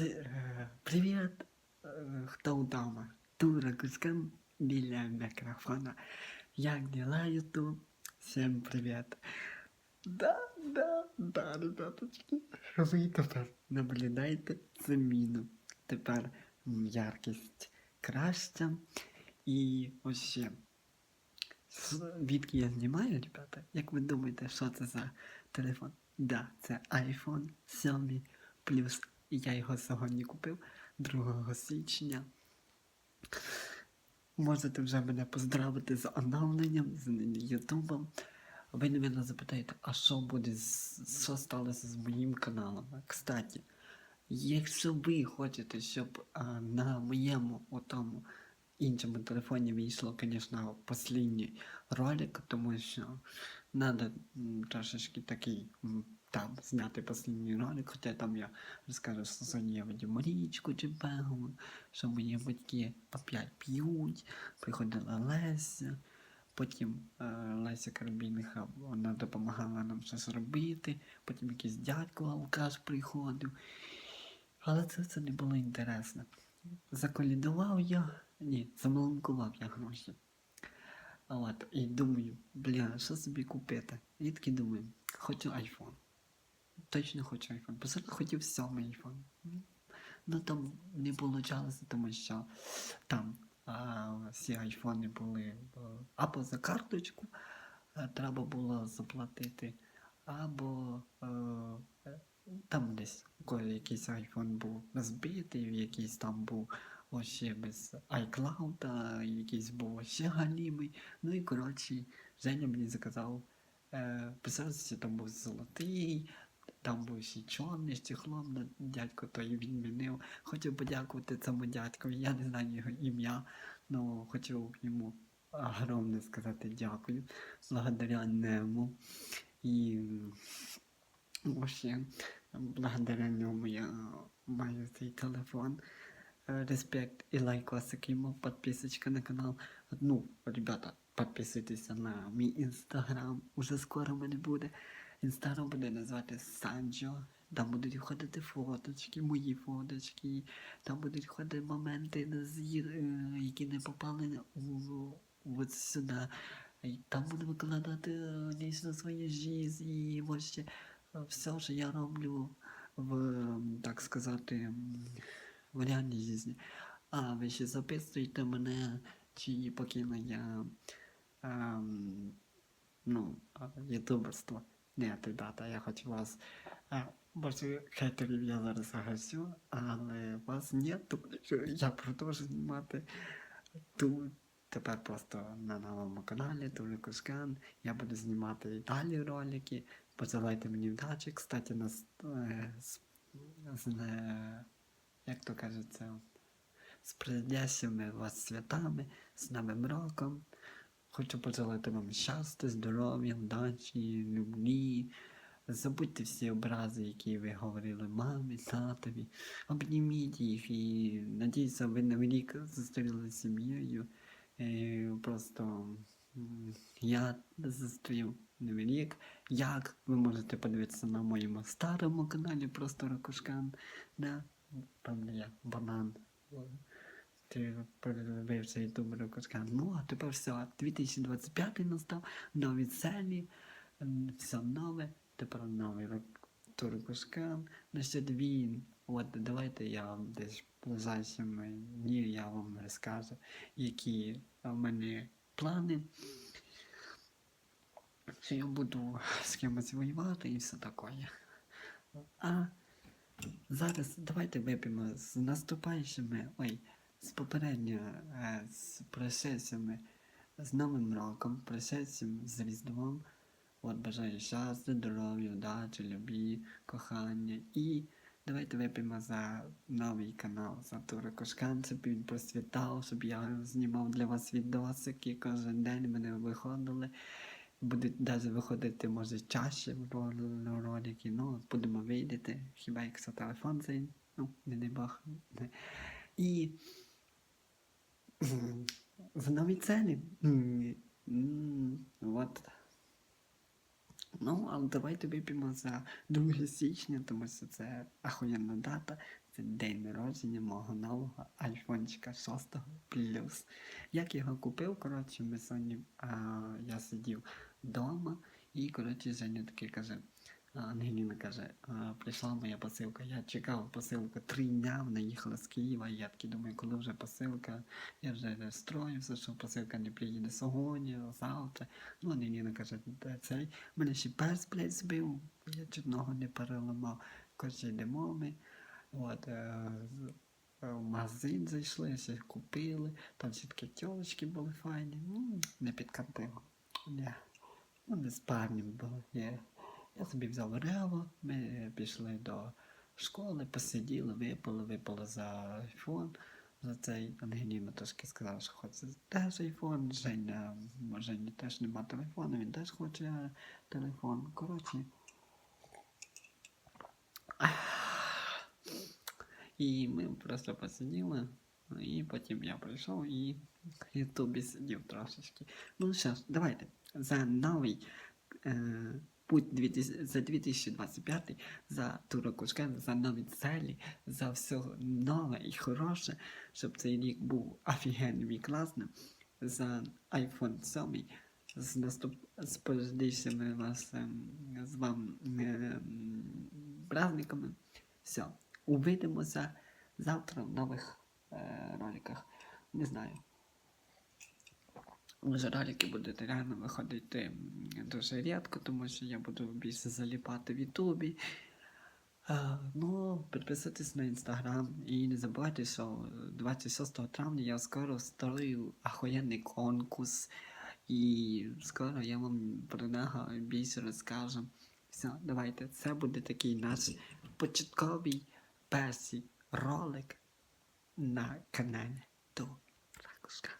Е, Привіт, хто вдома? Тура Кускан біля мікрофона. Як дела, Ютуб? Всім привіт. Да, да, да, ребяточки. Ви тепер наблюдаєте заміну. Тепер яркість краща. І ось ще. Відки я знімаю, ребята? Як ви думаєте, що це за телефон? Да, це iPhone 7 Plus. Я його сьогодні купив 2 січня. Можете вже мене поздравити з оновленням, з Ютубом. Ви, напевно, запитаєте, а що буде, що сталося з моїм каналом? Кстати, якщо ви хочете, щоб а, на моєму отому іншому телефоні вийшло, звісно, останній ролик, тому що треба трошечки такий там зняти останній ролик, хоча там я розкажу, що сьогодні я річку чи бегу, що мої батьки опять п'ють, приходила Леся, потім е, Леся Карабіниха, вона допомагала нам щось робити, потім якийсь дядько алкаш приходив. Але це все не було інтересно. Заколідував я, ні, замаланкував я гроші. От, і думаю, бля, що собі купити? І такий думаю, хочу айфон. Точно хочу айфон. Бо завжди хотів сьомий айфон. Ну там не вийшло, тому що там а, всі айфони були е, або за карточку, е, треба було заплатити, або е, е, там десь коли якийсь айфон був збитий, якийсь там був ще без iCloud, якийсь був ще галімий. Ну і коротше, Женя мені заказав. Писався, там був золотий, там був ще чорний з чехлом, но дядько той відмінив. Хочу подякувати цьому дядькові, я не знаю його ім'я, але хочу йому огромне сказати дякую. Благодаря нему. І вообще, благодаря ньому я маю цей телефон. Е, Респект і лайкосик йому, підписочка на канал. Ну, ребята, підписуйтесь на мій інстаграм. Уже скоро мене буде. Інстаграм буде називати Санджо. Там будуть входити фоточки, мої фоточки. Там будуть входити моменти, е, які не попали от сюди. І там буду викладати е, дійсно свої життя і вообще е, все, що я роблю в, так сказати, в реальній житті. А, ви ще записуєте мене, чи покину я ем, ну, ютуберство. Ні, ребята, я хочу вас. А, може, хейтерів я зараз загасю, але вас нет, що я продовжу знімати тут. Тепер просто на новому каналі Турико Скан. Я буду знімати і далі ролики. Посилайте мені вдачі. Кстати, нас е, з, е, як то кажеться, з прийдящими вас святами, з Новим роком. Хочу пожелати вам щастя, здоров'я, вдачі, любві. Забудьте всі образи, які ви говорили мамі, татові. Обніміть їх і надіюся, ви новий рік зустріли з сім'єю. Е, Просто я зустрів новий рік. Як ви можете подивитися на моєму старому каналі, просто Рокушкан. Да? Там я банан. Ти подивився ютуб Рокушкан. Ну, а тепер все. 2025 настав, нові целі, все нове. Тепер новий Туркушкан. Ну ще дві. От давайте я вам десь в ближайшими дні я вам розкажу, які в мене плани. Що я буду з кимось воювати і все таке. А зараз давайте вип'ємо з наступаючими, ой, з попередньо, е, з пришельцями, з Новим роком, пришельцям з Різдвом. От бажаю щастя, здоров'я, удачі, любі, кохання. І давайте вип'ємо за новий канал, за Тура Кошкан, щоб він просвітав, щоб я знімав для вас відосики, кожен день мене виходили. Будуть навіть виходити, може, чаще ролики, ну, будемо видіти, хіба якщо телефон цей, ну, не дай Бог. І в новій целі. М, м, От Ну, але давайте вип'ємо за 2 січня, тому що це ахуєнна дата. Це день народження мого нового айфончика 6 плюс. Як його купив, коротше, ми сьогодні а, я сидів вдома, і коротше Женя такий каже. Ангеліна каже, прийшла моя посилка. Я чекав посилку три дня, вона їхала з Києва. І я такий думаю, коли вже посилка, я вже розстроївся, що посилка не приїде сьогодні, завтра. Ну, Ангеліна каже, цей. Мене ще перс, блядь, збив, я чуть не переламав. Коротше, йдемо ми. От, е, е, в магазин зайшли, все купили, там всі такі тілочки були файні. Ну, не підкатило. Ні. Ну, не з парнем було. Ні. Я собі взяв рево, ми е, пішли до школи, посиділи, випили, випили за айфон. За цей Ангеліна трошки сказала, що хоче теж айфон. Женя, Жені теж нема телефону, він теж хоче телефон. Коротше. І ми просто посиділи, і потім я прийшов і в Ютубі сидів трошечки. Ну що ж, давайте за новий е, путь 2000, за 2025, за Турокушкен, за нові целі, за все нове і хороше, щоб цей рік був офігенним і класним, за iPhone 7, з наступ з позиційними вас ем, з вам ем, праздниками. Все. Увидимося завтра в нових е, роликах. Не знаю. Може ролики будуть реально виходити дуже рідко, тому що я буду більше заліпати в Ютубі. Ну, підписуйтесь на інстаграм і не забувайте, що 26 травня я скоро створю ахуєнний конкурс. І скоро я вам про нього більше розкажу. Все, давайте. Це буде такий наш початковий перший ролик на каналі до Ракушкана.